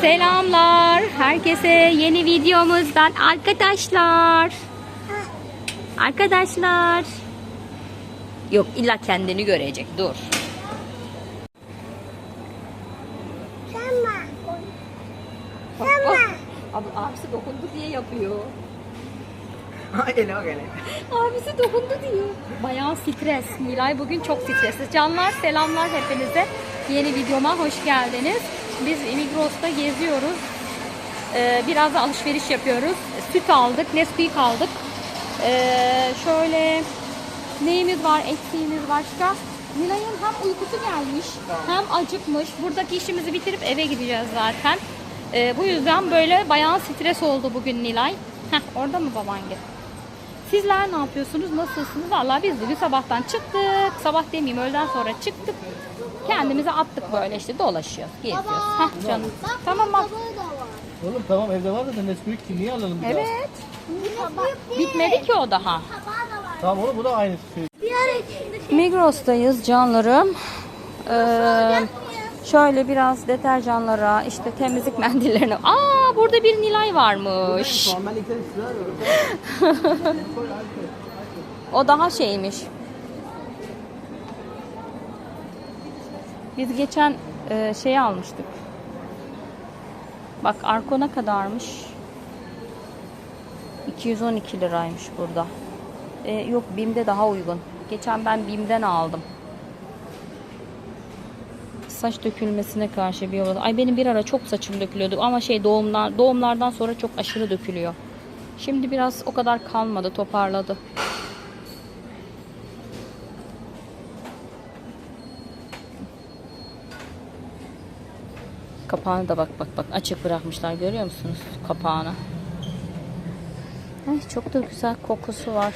Selamlar herkese yeni videomuzdan arkadaşlar. Arkadaşlar. Yok illa kendini görecek dur. Bak, bak. Abi, abisi dokundu diye yapıyor. Gene o gene. Abisi dokundu diyor. Bayağı stres. Nilay bugün çok stresli. Canlar selamlar hepinize. Yeni videoma hoş geldiniz. Biz Migros'ta geziyoruz. Ee, biraz da alışveriş yapıyoruz. Süt aldık, Nesquik aldık. Ee, şöyle neyimiz var, eksiğimiz başka. Nilay'ın hem uykusu gelmiş hem acıkmış. Buradaki işimizi bitirip eve gideceğiz zaten. Ee, bu yüzden böyle bayağı stres oldu bugün Nilay. Heh, orada mı baban gel? Sizler ne yapıyorsunuz? Nasılsınız? Vallahi biz bugün sabahtan çıktık. Sabah demeyeyim öğleden sonra çıktık. Kendimize attık böyle işte dolaşıyoruz, geziyoruz. Heh canım. Tamam bak. Oğlum tamam evde var da Nesquik ki niye alalım bir daha? Evet. Bitmedi ki o daha. Tamam oğlum bu da aynı şey. Migros'tayız canlarım. Ee, şöyle biraz deterjanlara, işte temizlik mendillerine. Aa burada bir Nilay varmış. O daha şeymiş. Biz geçen e, şeyi almıştık. Bak arko ne kadarmış? 212 liraymış burada. E, yok BİM'de daha uygun. Geçen ben BİM'den aldım. Saç dökülmesine karşı bir yol. Ay benim bir ara çok saçım dökülüyordu ama şey doğumlar doğumlardan sonra çok aşırı dökülüyor. Şimdi biraz o kadar kalmadı, toparladı. Kapağını da bak bak bak açık bırakmışlar görüyor musunuz kapağını? Ay çok da güzel kokusu var.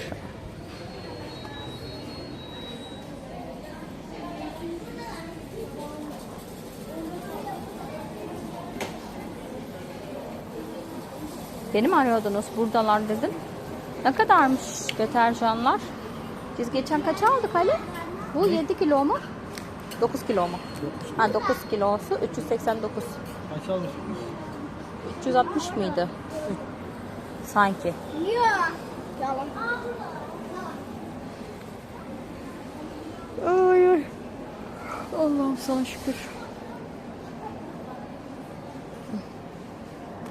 Beni mi arıyordunuz? Buradalar dedin. Ne kadarmış deterjanlar? Biz geçen kaç aldık Ali? Bu 7 kilo mu? 9 kilo mu? Ha 9 kilosu 389. Kaç almışsın? 360 mıydı? Sanki. Ay ay. Allah'ım sana şükür.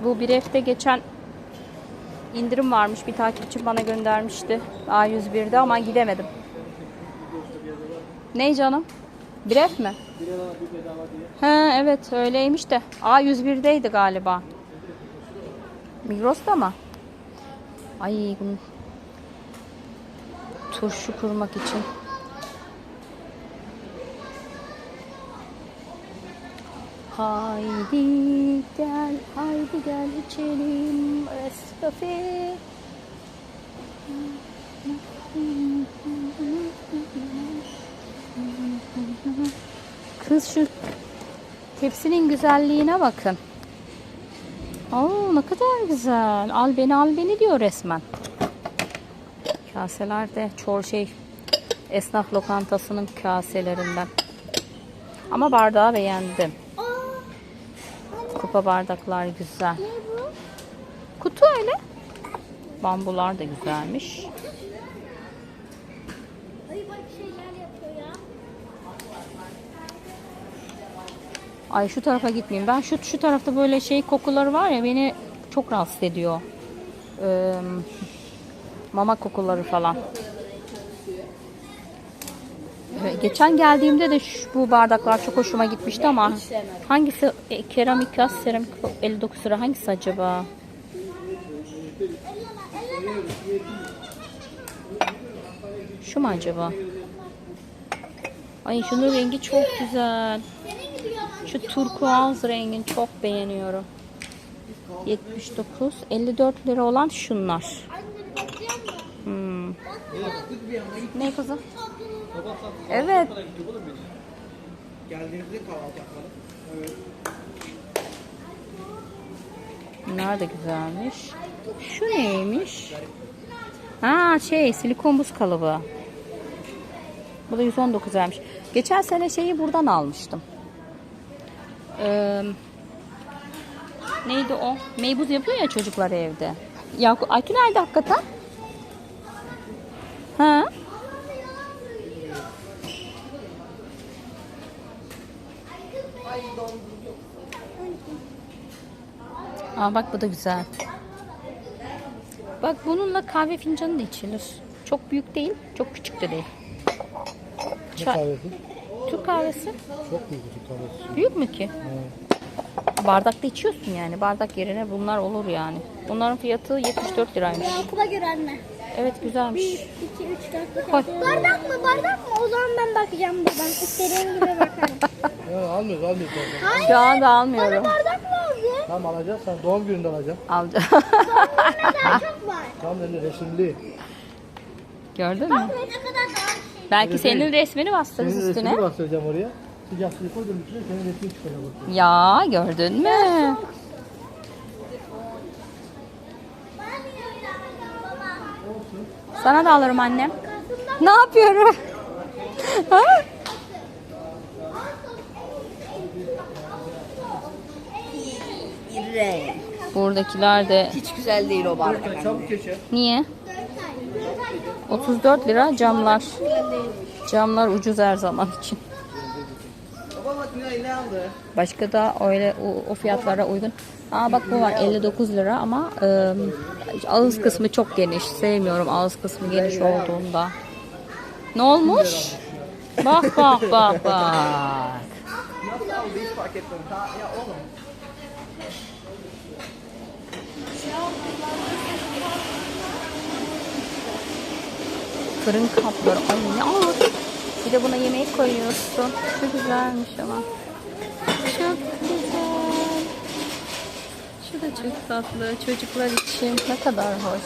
Bu bir hafta geçen indirim varmış. Bir takipçim bana göndermişti. A101'de ama gidemedim. Ne canım? Bref mi? He evet öyleymiş de. A101'deydi galiba. Migros'ta mı? Ay bunu turşu kurmak için. Haydi gel, haydi gel içelim Escafe. Kız şu tepsinin güzelliğine bakın. Oo ne kadar güzel. Al beni al beni diyor resmen. Kaseler de çoğu şey esnaf lokantasının kaselerinden. Ama bardağı beğendim. Kupa bardaklar güzel. Kutu öyle. Bambular da güzelmiş. Ay şu tarafa gitmeyeyim. Ben şu şu tarafta böyle şey kokuları var ya beni çok rahatsız ediyor. Ee, mama kokuları falan. Evet, geçen geldiğimde de şu, bu bardaklar çok hoşuma gitmişti ama hangisi e, keramik seramik 59 lira hangisi acaba? Şu mu acaba? Ay şunun rengi çok güzel. Şu turkuaz rengini çok beğeniyorum. 79, 54 lira olan şunlar. Hmm. Ne kızım? Evet. Geldiğinizde kahvaltı yapalım. Bunlar da güzelmiş. Şu neymiş? Ha şey silikon buz kalıbı. Bu da 119 vermiş. Geçen sene şeyi buradan almıştım. Ee, Neydi o? Meybuz yapıyor ya çocuklar evde. Ya Aytu nerede hakikaten? Ha? Aa bak bu da güzel. Bak bununla kahve fincanı da içilir. Çok büyük değil, çok küçük de değil. Ne Çay- kahvesi? Türk kahvesi. Çok büyük bir kahvesi. Büyük mü ki? Bardakta içiyorsun yani. Bardak yerine bunlar olur yani. Bunların fiyatı 74 liraymış. Okula göre anne. Evet güzelmiş. 1, 2, 3, 4, Koy. 5, Bardak mı bardak mı? O zaman ben bakacağım buradan. İstediğim gibi bakarım. Ya almıyoruz almıyoruz. Şu anda almıyorum. bardak? Tamam alacağız. Sen doğum gününde alacaksın. Alacağım. Çok var? Tam öyle resimli. Gördün mü? Ne kadar daha şey. Belki senin resmini bastırırız Senin üstüne. resmini bastıracağım oraya. Sıcak suyu koydum içine senin resmini çıkacak oraya. Ya gördün mü? Sana da alırım annem. Ne yapıyorum? Ha? Buradakiler de Hiç güzel değil o bardak. Çabuk köşe. niye? 34 lira camlar. Camlar ucuz her zaman için. Baba bak Nilay ne aldı? Başka da öyle o, o fiyatlara uygun. Aa bak bu var 59 lira ama e, ağız kısmı çok geniş. Sevmiyorum ağız kısmı geniş olduğunda. Ne olmuş? Bak bak bak bak. Nasıl aldı hiç fark etmedim. Ta, ya oğlum. Fırın kapları. Ay ne ağır. Bir de buna yemek koyuyorsun. Çok güzelmiş ama. Çok güzel. Şu da çok tatlı. Çocuklar için ne kadar hoş.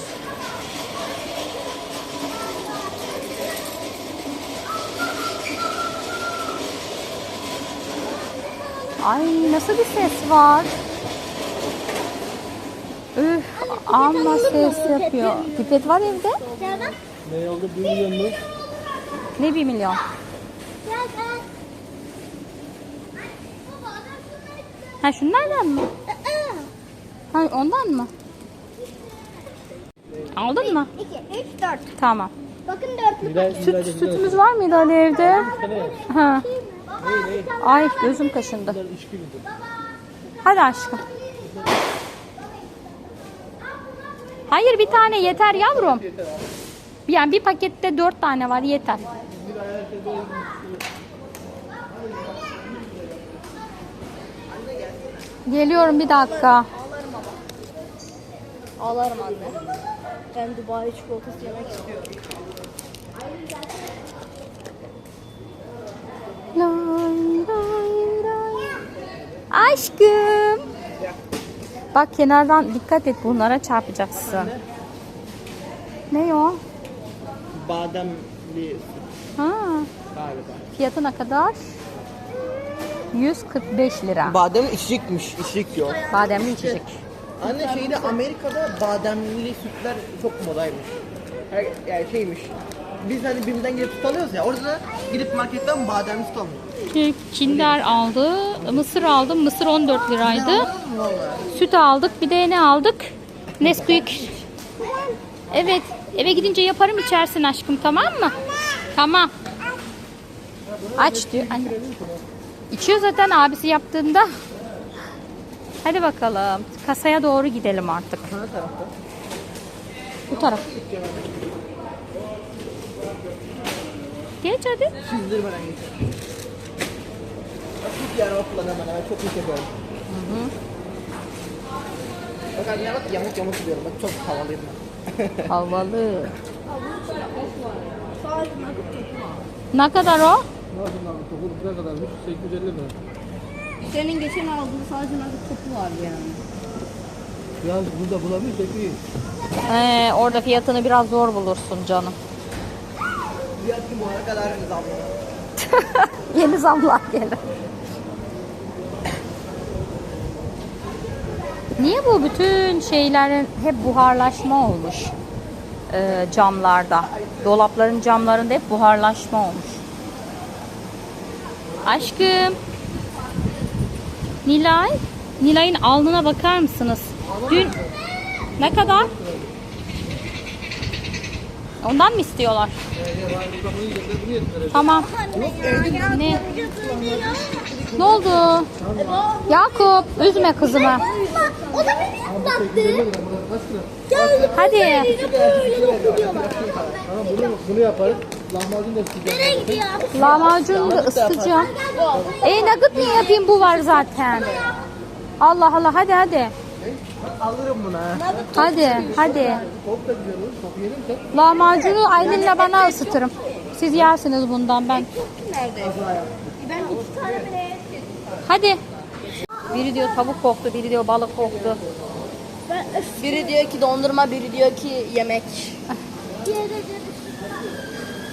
Ay nasıl bir ses var. Üf, amma ses yapıyor. Pipet var evde. Ne oldu? Bir milyon mu? Ne bir milyon? Gel gel. Ha şunlardan mı? Ha ondan mı? Aldın mı? 2, 3, 4. Tamam. Bakın dörtlü. Süt, sütümüz var mıydı Ali evde? Ha. Ay gözüm kaşındı. Hadi aşkım. Hayır bir tane yeter yavrum. Yani bir pakette dört tane var yeter. Geliyorum bir dakika. Ağlarım anne. Ben Dubai çikolatası yemek istiyorum. Lay, lay, lay. Aşkım. Bak kenardan dikkat et bunlara çarpacaksın. Ne o? Bademli Ha, galiba. fiyatı ne kadar? 145 lira. Badem içecekmiş. İçecek yok. Bademli içecek. Anne şeyde Amerika'da bademli sütler çok modaymış. Her, yani şeymiş. Biz hani BİM'den gidip süt alıyoruz ya. Orada da gidip marketten bademli süt alıyoruz. Kinder aldı, mısır aldım. Mısır 14 liraydı. Vallahi. Süt aldık. Bir de ne aldık? Nesquik. Evet. Eve gidince yaparım içersin aşkım tamam mı? Tamam. Aç diyor anne. İçiyor zaten abisi yaptığında. Hadi bakalım. Kasaya doğru gidelim artık. Bu taraf. Geç hadi. Çizdirmeden geç. Çok yer kullanamam. Ben çok iyi yapıyorum. Bak anne yamuk yamuk gidiyorum. Bak çok havalıyım ben. Havalı. Ne kadar o? Ne kadarmış? 850 lira. Senin geçen aldığın sadece nugget topu var yani. Yalnız burada bulamıyorsak iyi. Ee, orada fiyatını biraz zor bulursun canım. Fiyat bu ara kadar zamlı. Yeni zamlar gelir. Niye bu bütün şeylerin hep buharlaşma olmuş ee, camlarda? Dolapların camlarında hep buharlaşma olmuş. Aşkım. Nilay. Nilay'ın alnına bakar mısınız? Dün ne kadar? Ondan mı istiyorlar? Tamam. Ne? Ne oldu? Yakup üzme kızımı. O da beni. Geldi. Hadi. Tamam bunu, bunu yaparız. Lahmacun da sıcak. Nereye gidiyor? Lahmacun da ısıtacağım. E nugget niye yapayım bu var zaten. Allah Allah hadi hadi. Alırım bunu ha. Hadi hadi. Çok da güzel olur. Çok yerim sen. Lahmacunu Aylin'le bana ısıtırım. Siz yersiniz bundan ben. Ben iki tane bile. Hadi. Biri diyor tavuk koktu, biri diyor balık koktu. Biri diyor ki dondurma, biri diyor ki yemek.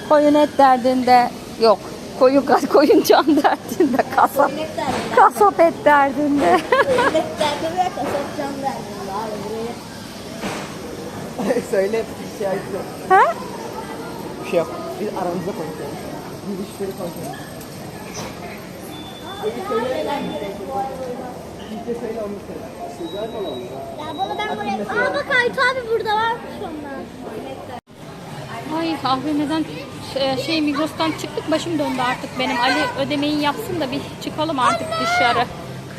Koyun et derdinde yok. Koyun koyun can derdinde kasap. Kasap et derdinde. Abi. Söyle bir şey yok. ha? Bir şey yok. Biz aramızda konuşuyoruz. Biz işleri konuşuyoruz. Ya bunu ben buraya... Aa bak Aytu abi burada varmış onlar. Ay AVM'den şey, şey Migros'tan çıktık başım döndü artık benim. Ali ödemeyi yapsın da bir çıkalım artık dışarı.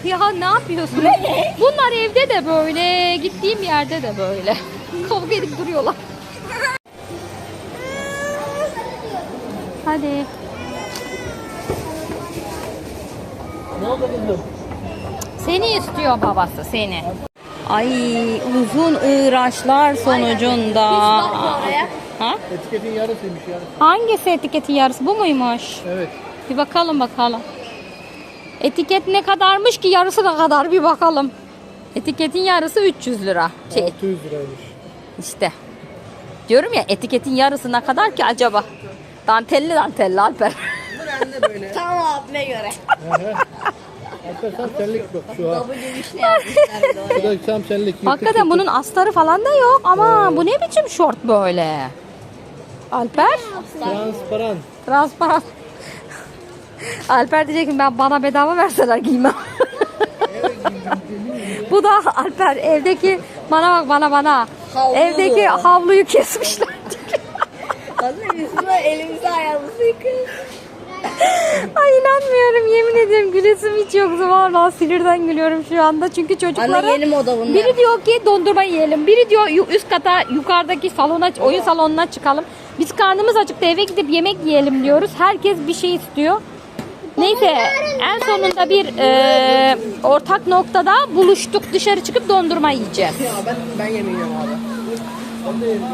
Ya ne yapıyorsun? Bunlar evde de böyle, gittiğim yerde de böyle. Kavga edip duruyorlar. Hadi. Ne oldu kızım? Seni istiyor babası seni. Ay uzun uğraşlar sonucunda. Ha? Etiketin yarısıymış yarısı. Hangisi etiketin yarısı bu muymuş? Evet. Bir bakalım bakalım. Etiket ne kadarmış ki yarısı ne kadar bir bakalım. Etiketin yarısı 300 lira. Şey 600 liraymış. işte. Diyorum ya etiketin yarısı ne kadar ki acaba? Dantelli dantelli Alper. Bu anne böyle. Tam abime göre. Tam senlik yok şu an. Bu da tam senlik. yırtık Hakikaten yırtık. bunun astarı falan da yok ama bu ne biçim şort böyle? Alper? Transparan. Transparan. Alper diyecek ki ben bana bedava verseler giymem. Bu da Alper evdeki bana bak bana bana. Havlu evdeki havluyu kesmişler. Hazır üstüne elimizi ayağımızı yıkıyoruz. Ay inanmıyorum yemin ederim gülesim hiç yoktu vallahi sinirden gülüyorum şu anda. Çünkü çocuklara Anne yeni moda bunlar. biri diyor ki dondurma yiyelim. Biri diyor yu- üst kata yukarıdaki salona oyun salonuna çıkalım. Biz karnımız acıktı eve gidip yemek yiyelim diyoruz. Herkes bir şey istiyor. Neyse en sonunda bir e, ortak noktada buluştuk. Dışarı çıkıp dondurma yiyeceğiz. Ya ben ben yemeyeceğim abi.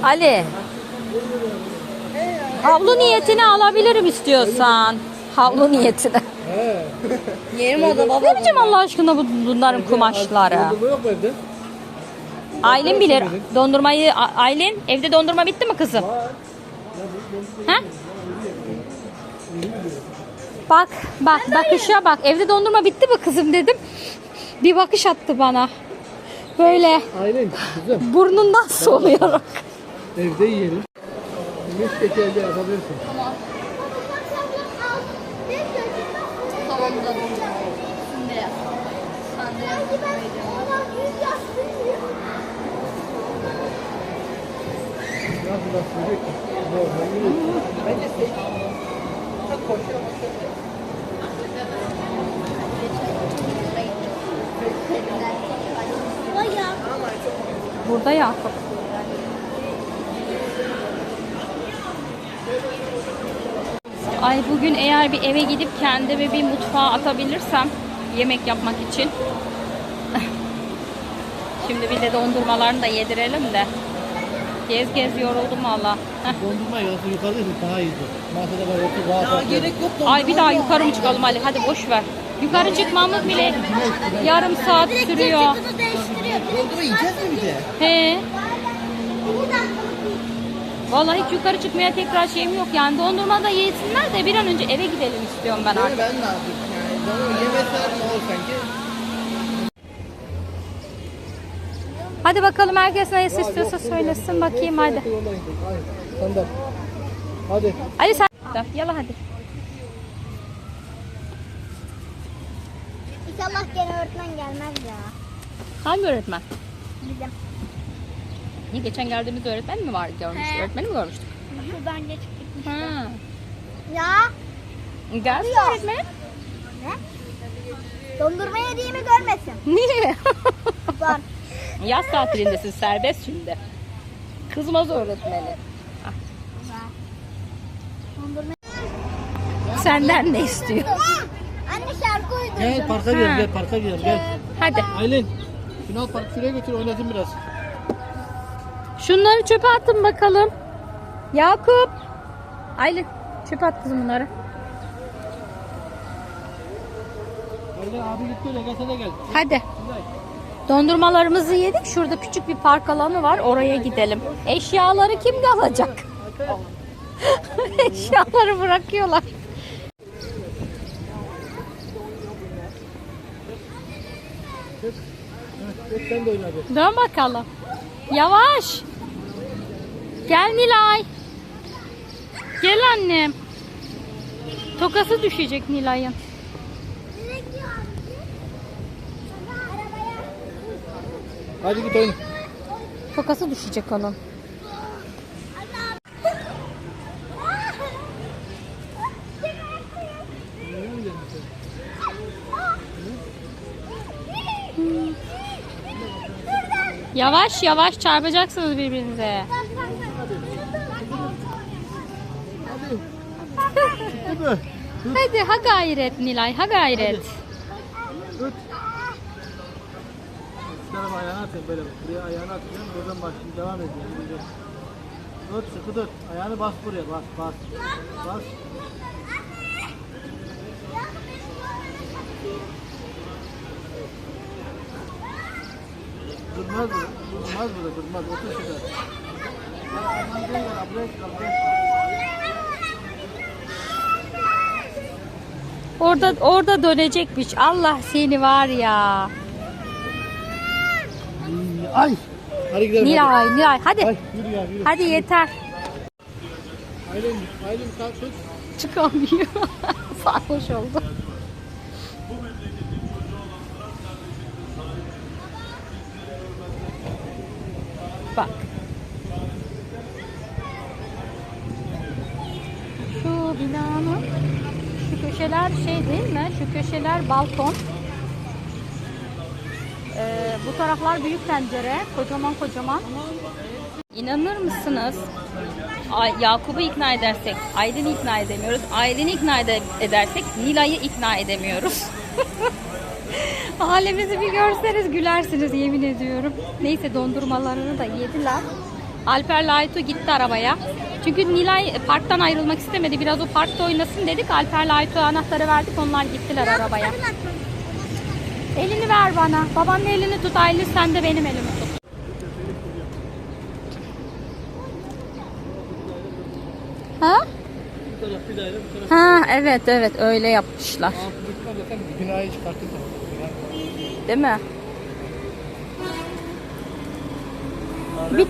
Ali havlu niyetini alabilirim istiyorsan havlu niyetine He. Yeni moda baba. ne biçim Allah aşkına bu bunların kumaşları Dondurma yok mu evde? Aylin bilir. Dondurmayı A- Aylin evde dondurma bitti mi kızım? Ha? Bak bak bakışa bak. Evde dondurma bitti mi kızım dedim. Bir bakış attı bana. Böyle Aylin kızım burnundan soluyarak. evde yiyelim. Mis şekerli yapabilirsin. Tamam da dondurma. Şimdi yap. Sen de. Nasıl nasıl yiyecek? Normal yiyecek. Bence şey. Çok koşuyor. Bayağı. Burada Yakup. Ay bugün eğer bir eve gidip kendimi bir mutfağa atabilirsem yemek yapmak için. Şimdi bir de dondurmalarını da yedirelim de. Gez gez yoruldum valla. Dondurma yarısı yukarıdaydı daha iyiydi. Masada var otur Ya rahat gerek yok. Ay bir daha yukarı mı çıkalım Ali? Hadi boş ver. Yukarı çıkmamız bile yarım saat sürüyor. Dondurma yiyeceğiz mi bir de? He. Buradan Vallahi hiç yukarı çıkmaya tekrar şeyim yok yani. Dondurma da yesinler de bir an önce eve gidelim istiyorum ben artık. ben de artık yani. Dondurma yemeseler ne olur sanki? Hadi bakalım herkes ne istiyorsa söylesin bakayım hadi. Standart. Hadi. Ali sen yala hadi. İnşallah yeni öğretmen gelmez ya. Hangi öğretmen? Bizim. Niye geçen geldiğimiz öğretmen mi var görmüştük? He. Öğretmeni mi görmüştük? Şuradan geçip gitmiş. Ha. Ya. Gelsin Yok. öğretmen. Ne? Dondurma yediğimi görmesin. Niye? Bak. Yaz tatilindesin serbest şimdi. Kızmaz öğretmeni. Dondurma. Senden ne istiyor? Anne şarkı uydurdum. Gel parka gidelim Ha. gel parka gidelim gel. Hadi. Aylin. Şunu al park şuraya götür oynatın biraz. Şunları çöpe attın bakalım. Yakup. Aylin çöpe at kızım bunları. Aylin abi gitti öyle gel sen de gel. Hadi. Dondurmalarımızı yedik. Şurada küçük bir park alanı var. Oraya gidelim. Eşyaları kim alacak? Eşyaları bırakıyorlar. De. Dön bakalım. Yavaş. Gel Nilay. Gel annem. Tokası düşecek Nilay'ın. Hadi git oyna. Tokası düşecek onun. Yavaş yavaş çarpacaksınız birbirinize. Hadi. Hadi ha gayret Nilay ha gayret. Tut. Şu tarafa ayağını atayım böyle. Buraya ayağını atacağım. Buradan başlayayım. Devam edeyim. Tut sıkı tut. Ayağını bas buraya. Bas bas. Bas. Durmaz burada. Durmaz burada. Durmaz. Otur şurada. Aman gel. Ablaya çık. Orada orada dönecekmiş. Allah seni var ya. Ay. Hadi gidelim. Nilay Nilay hadi. Hadi. Ay yürü ya yürü. Hadi yeter. Aylin, Aylin kalk. Çıkamıyor. Sarhoş oldu. Bak. Şu binanın köşeler şey değil mi? Şu köşeler balkon. Ee, bu taraflar büyük pencere. Kocaman kocaman. İnanır mısınız? Yakup'u ikna edersek Aylin'i ikna edemiyoruz. Aylin'i ikna ede- edersek Nilay'ı ikna edemiyoruz. Halimizi bir görseniz gülersiniz yemin ediyorum. Neyse dondurmalarını da yediler. Alper'le Aytu gitti arabaya. Çünkü Nilay parktan ayrılmak istemedi. Biraz o parkta oynasın dedik. Alper'le Aytu anahtarı verdik. Onlar gittiler arabaya. Elini ver bana. Babanın elini tut. Aylin sen de benim elimi tut. Ha? Ha evet evet öyle yapmışlar. Altındakiler zaten binayı çıkartır. Bina. Değil mi? Bit.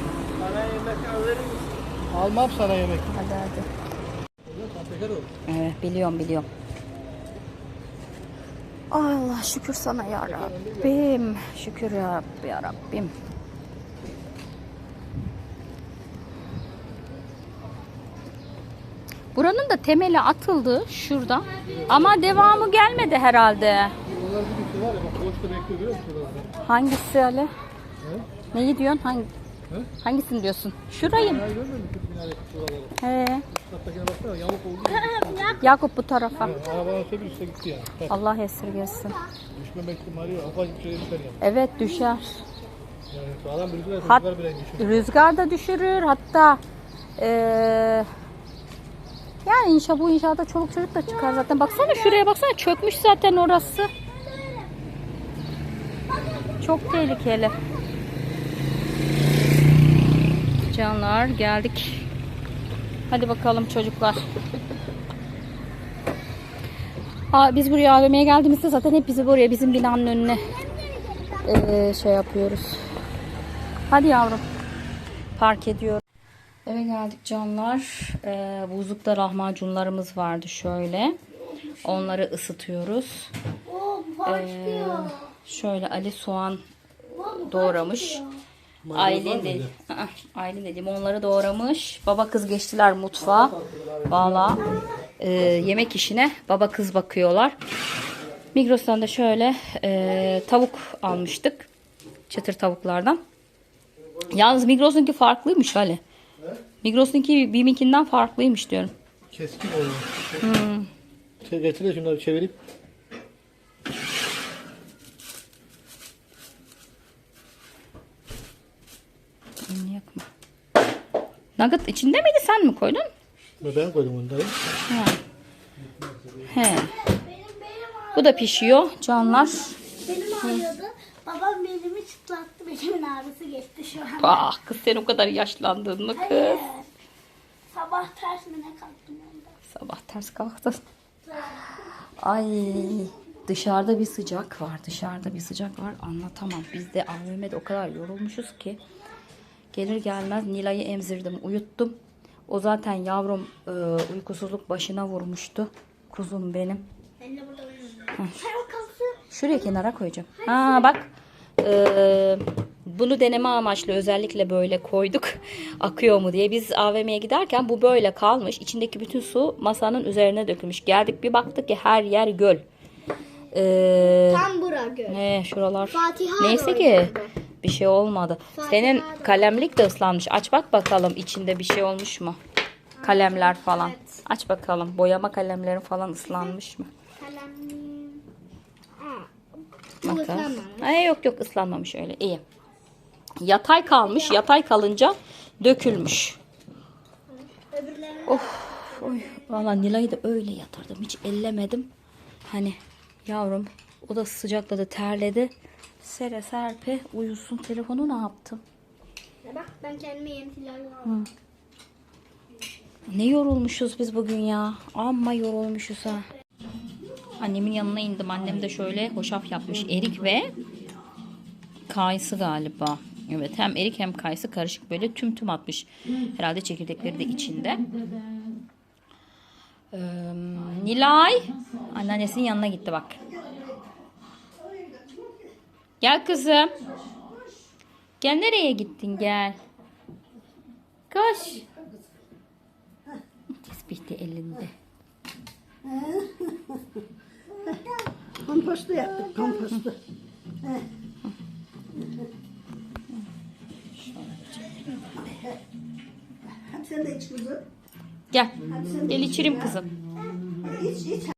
Almam sana yemek. Hadi hadi. Evet biliyorum biliyorum. Allah şükür sana ya Rabbim. Şükür ya Rabbi ya Rabbim. Buranın da temeli atıldı şurada. Ama devamı gelmedi herhalde. Hangisi Ali? Neyi diyorsun? Hangi, He? hangisini diyorsun? Şurayı mı? He. Yakup bu tarafa. Arabanın öteki üstte gitti yani. Allah esirgesin. düşmemek ihtimali yok. Ufacık şey düşer yani. Evet düşer. Yani bir rüzgar, Hat- rüzgar bile düşür. Rüzgar da düşürür. Hatta eee yani inşa bu inşaata çoluk çocuk da çıkar zaten. Baksana şuraya baksana çökmüş zaten orası. Çok tehlikeli. Canlar geldik. Hadi bakalım çocuklar. Aa, biz buraya AVM'ye geldiğimizde zaten hep bizi buraya bizim binanın önüne eee, şey yapıyoruz. Hadi yavrum. Park ediyorum. Eve geldik canlar. Ee, buzlukta lahmacunlarımız vardı şöyle. Onları ısıtıyoruz. başlıyor. Şöyle Ali soğan doğramış. Aylin de, Aylin de limonları doğramış. Baba kız geçtiler mutfağa. Valla e, yemek işine baba kız bakıyorlar. Migros'tan da şöyle e, tavuk almıştık. Çıtır tavuklardan. Yalnız Migros'unki farklıymış Ali. Migros'unki BİM'inkinden farklıymış diyorum. Keskin oluyor. Şey, getir de şunları çevirip. Elini yakma. Nugget içinde miydi sen mi koydun? Ben koydum onları. Ha. He. Bu da pişiyor canlar. Benim ağrıyordu. Babam belimi çıtlattı. Belimin ağrısı geçti şu an. Ah kız sen o kadar yaşlandın mı kız? Hayır. Sabah ters mi ne kalktım onda. Sabah ters kalktın. Ay dışarıda bir sıcak var. Dışarıda bir sıcak var. Anlatamam. Biz de AVM'de o kadar yorulmuşuz ki. Gelir gelmez Nilay'ı emzirdim, uyuttum. O zaten yavrum e, uykusuzluk başına vurmuştu. Kuzum benim. Ben de burada. Şuraya kenara koyacağım. Ha bak. Ee, bunu deneme amaçlı özellikle böyle koyduk. Akıyor mu diye. Biz AVM'ye giderken bu böyle kalmış. İçindeki bütün su masanın üzerine dökülmüş. Geldik bir baktık ki her yer göl. Ee, Tam bura gör. ne şuralar. Fatiha Neyse ki geldi. Bir şey olmadı. Senin kalemlik de ıslanmış. Aç bak bakalım içinde bir şey olmuş mu? Kalemler falan. Aç bakalım. Boyama kalemlerin falan ıslanmış mı? Kalem. Bakalım. ıslanmamış. Ay yok yok ıslanmamış öyle iyi. Yatay kalmış. Yatay kalınca dökülmüş. Of. Oy. Valla Nilay'ı da öyle yatırdım. Hiç ellemedim. Hani yavrum o da sıcakladı terledi. Sere serpe uyusun. Telefonu ne yaptım? Bak ben kendime yeni aldım. Ne yorulmuşuz biz bugün ya. Amma yorulmuşuz ha. Annemin yanına indim. Annem de şöyle hoşaf yapmış. Erik ve kayısı galiba. Evet hem erik hem kayısı karışık böyle tüm tüm atmış. Herhalde çekirdekleri de içinde. Ee, Nilay anneannesinin yanına gitti bak. Gel kızım. Gel nereye gittin gel. Koş. Tesbih de elinde. Kompostu yaptık, kompostu. Sen de iç kızım. Gel. Gel içirim kızım. İç, iç.